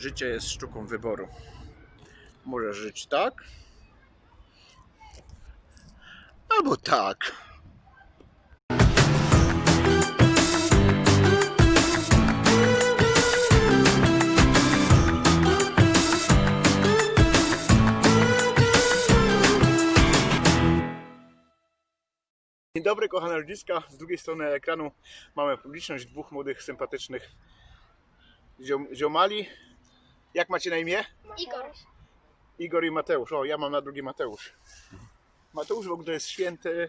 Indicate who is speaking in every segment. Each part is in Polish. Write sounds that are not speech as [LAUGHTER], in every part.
Speaker 1: Życie jest sztuką wyboru. Możesz żyć tak, albo tak. Dzień dobry, kochane ludziska. Z drugiej strony ekranu mamy publiczność dwóch młodych, sympatycznych ziom, ziomali. Jak macie na imię?
Speaker 2: Igor.
Speaker 1: Igor i Mateusz. O, ja mam na drugi Mateusz. Mateusz w ogóle jest święty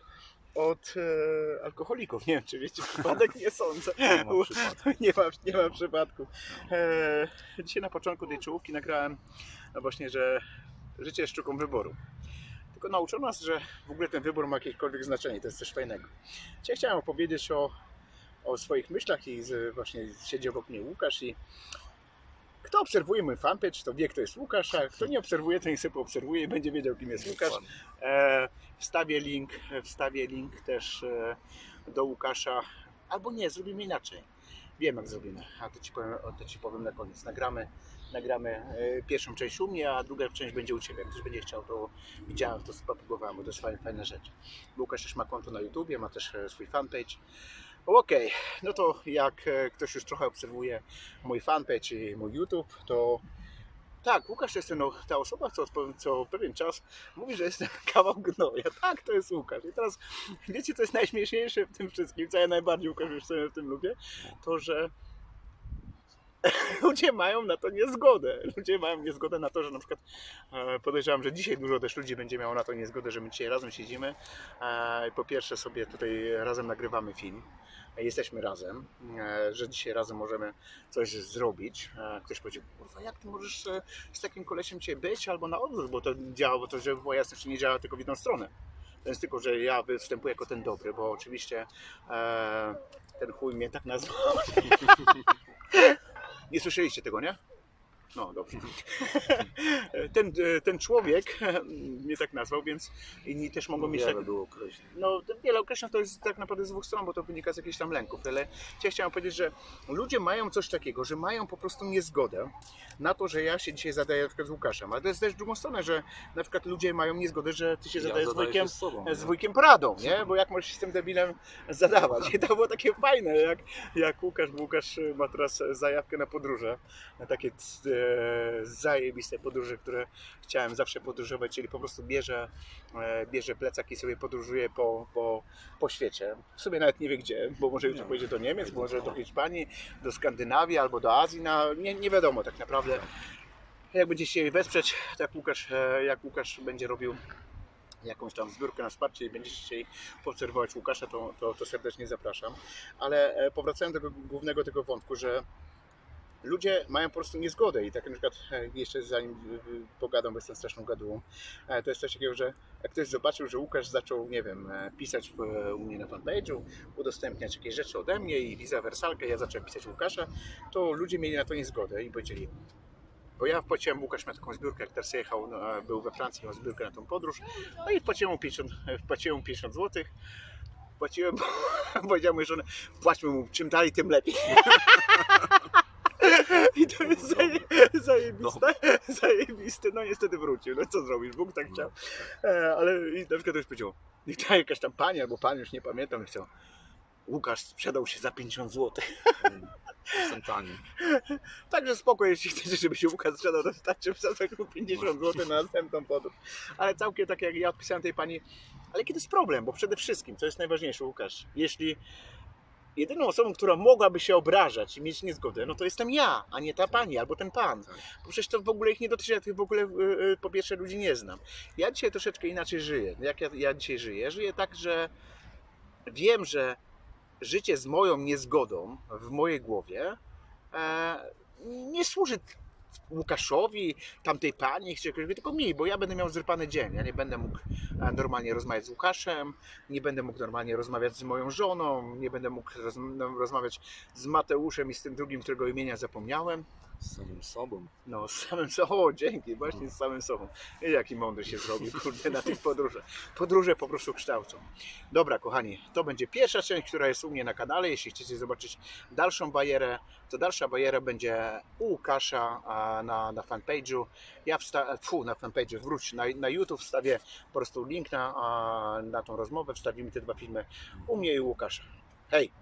Speaker 1: od e, alkoholików. Nie wiem, czy wiecie przypadek? Nie sądzę.
Speaker 3: Nie ma przypadku. [LAUGHS]
Speaker 1: nie, ma, nie ma przypadku. E, dzisiaj na początku tej czołówki nagrałem no właśnie, że życie jest sztuką wyboru. Tylko nauczono nas, że w ogóle ten wybór ma jakiekolwiek znaczenie. To jest coś fajnego. Dzisiaj chciałem opowiedzieć o, o swoich myślach i z, właśnie siedzi obok mnie Łukasz i kto obserwuje mój fanpage, to wie, kto jest Łukasz, a kto nie obserwuje, to niech sobie poobserwuje i będzie wiedział, kim jest Łukasz. E, wstawię link, wstawię link też e, do Łukasza. Albo nie, zrobimy inaczej. Wiem jak zrobimy, a to ci powiem, to ci powiem na koniec. Nagramy, nagramy e, pierwszą część u mnie, a druga część będzie u Ciebie. Jak ktoś będzie chciał, to widziałem, to spropagowałem, bo to jest fajna, fajna rzecz. Łukasz też ma konto na YouTubie, ma też e, swój fanpage. Okej, no to jak e, ktoś już trochę obserwuje mój fanpage i mój YouTube, to tak, Łukasz jest ten, ta osoba, co, co pewien czas mówi, że jestem [LAUGHS] kawał gnoja. Tak, to jest Łukasz. I teraz wiecie, co jest najśmieszniejsze w tym wszystkim, co ja najbardziej Łukasz już sobie w tym lubię, to że [LAUGHS] ludzie mają na to niezgodę. Ludzie mają niezgodę na to, że na przykład e, podejrzewam, że dzisiaj dużo też ludzi będzie miało na to niezgodę, że my dzisiaj razem siedzimy. E, i po pierwsze sobie tutaj razem nagrywamy film. Jesteśmy razem, e, że dzisiaj razem możemy coś zrobić. Ktoś powiedział, kurwa, jak ty możesz z takim kolesiem dzisiaj być, albo na odwrót, bo to działa, bo to, żeby była jasność, nie działa tylko w jedną stronę. To jest tylko, że ja występuję jako ten dobry, bo oczywiście e, ten chuj mnie tak nazwał. [LAUGHS] Nie słyszeliście tego, nie? No, dobrze. Ten, ten człowiek mnie tak nazwał, więc inni też mogą mieć tak,
Speaker 3: Wiele było określeń.
Speaker 1: no, wiele określeń to jest tak naprawdę z dwóch stron, bo to wynika z jakichś tam lęków, ale ja chciałem powiedzieć, że ludzie mają coś takiego, że mają po prostu niezgodę na to, że ja się dzisiaj zadaję na przykład z Łukaszem, ale to jest też w drugą stronę, że na przykład ludzie mają niezgodę, że ty się
Speaker 3: Ja
Speaker 1: zadajesz z wujkiem,
Speaker 3: z sobą,
Speaker 1: z wujkiem Pradą, nie? Bo jak możesz się z tym debilem zadawać? I to było takie fajne, jak, jak Łukasz, bo Łukasz ma teraz zajawkę na podróże, na takie e, zajebiste podróże, które chciałem zawsze podróżować, czyli po prostu bierze, e, bierze plecak i sobie podróżuje po, po, po świecie. W sumie nawet nie wie gdzie, bo może jutro pojedzie do Niemiec, może do Hiszpanii, do Skandynawii albo do Azji, no, nie, nie wiadomo tak naprawdę. Jak będzie się wesprzeć, tak Łukasz, e, jak Łukasz będzie robił jakąś tam zbiórkę na wsparcie i będziecie chcieli poobserwować Łukasza, to, to, to serdecznie zapraszam. Ale e, powracając do tego głównego tego wątku, że ludzie mają po prostu niezgodę i tak na przykład e, jeszcze zanim e, pogadam, bo jestem straszną gadułą, e, to jest coś takiego, że jak ktoś zobaczył, że Łukasz zaczął, nie wiem, pisać u mnie na fanpage'u, udostępniać jakieś rzeczy ode mnie i vice versalkę, ja zacząłem pisać Łukasza, to ludzie mieli na to niezgodę i powiedzieli, bo ja wpłaciłem, Łukasz miał taką zbiórkę, jak teraz jechał, no, był we Francji, miał zbiórkę na tą podróż, no i wpłaciłem mu 50, wpłaciłem mu 50 zł, powiedziałem mojej żonie, wpłaćmy mu czym dalej, tym lepiej. [LAUGHS] [LAUGHS] I to jest zaje, zajebiste, [LAUGHS] zajebiste, no niestety wrócił, no co zrobisz, Bóg tak chciał. E, ale i na przykład ktoś powiedział, niech ta jakaś tam pani albo pan, już nie pamiętam, chciał, Łukasz sprzedał się za 50 zł.
Speaker 3: Są tani. [LAUGHS]
Speaker 1: Także spoko, jeśli chcecie, żeby się Łukasz sprzedał, to wystarczy wsadzać mu 50 zł na następną podróż. Ale całkiem tak jak ja odpisałem tej pani, ale to jest problem? Bo przede wszystkim, co jest najważniejsze, Łukasz, jeśli jedyną osobą, która mogłaby się obrażać i mieć niezgodę, no to jestem ja, a nie ta pani albo ten pan.
Speaker 3: Tak.
Speaker 1: Bo przecież to w ogóle ich nie dotyczy, ja tych w ogóle y, y, po pierwsze ludzi nie znam. Ja dzisiaj troszeczkę inaczej żyję. Jak ja, ja dzisiaj żyję? Żyję tak, że wiem, że życie z moją niezgodą w mojej głowie e, nie służy Łukaszowi, tamtej pani, czy czegoś, tylko mi, bo ja będę miał zrypany dzień. Ja nie będę mógł e, normalnie rozmawiać z Łukaszem, nie będę mógł normalnie rozmawiać z moją żoną, nie będę mógł roz, rozmawiać z Mateuszem i z tym drugim, którego imienia zapomniałem.
Speaker 3: Z samym sobą.
Speaker 1: No, z samym sobą, o, dzięki, właśnie z samym sobą. I jaki mądry się zrobił, [LAUGHS] kurde, na tych podróżach. Podróże po prostu kształcą. Dobra, kochani, to będzie pierwsza część, która jest u mnie na kanale. Jeśli chcecie zobaczyć dalszą bajerę, to dalsza bajera będzie u Łukasza na, na fanpage'u. Ja wsta- fu, na fanpage'u, wróć, na, na YouTube wstawię po prostu link na, na tą rozmowę, wstawimy te dwa filmy u mnie i u Łukasza. Hej!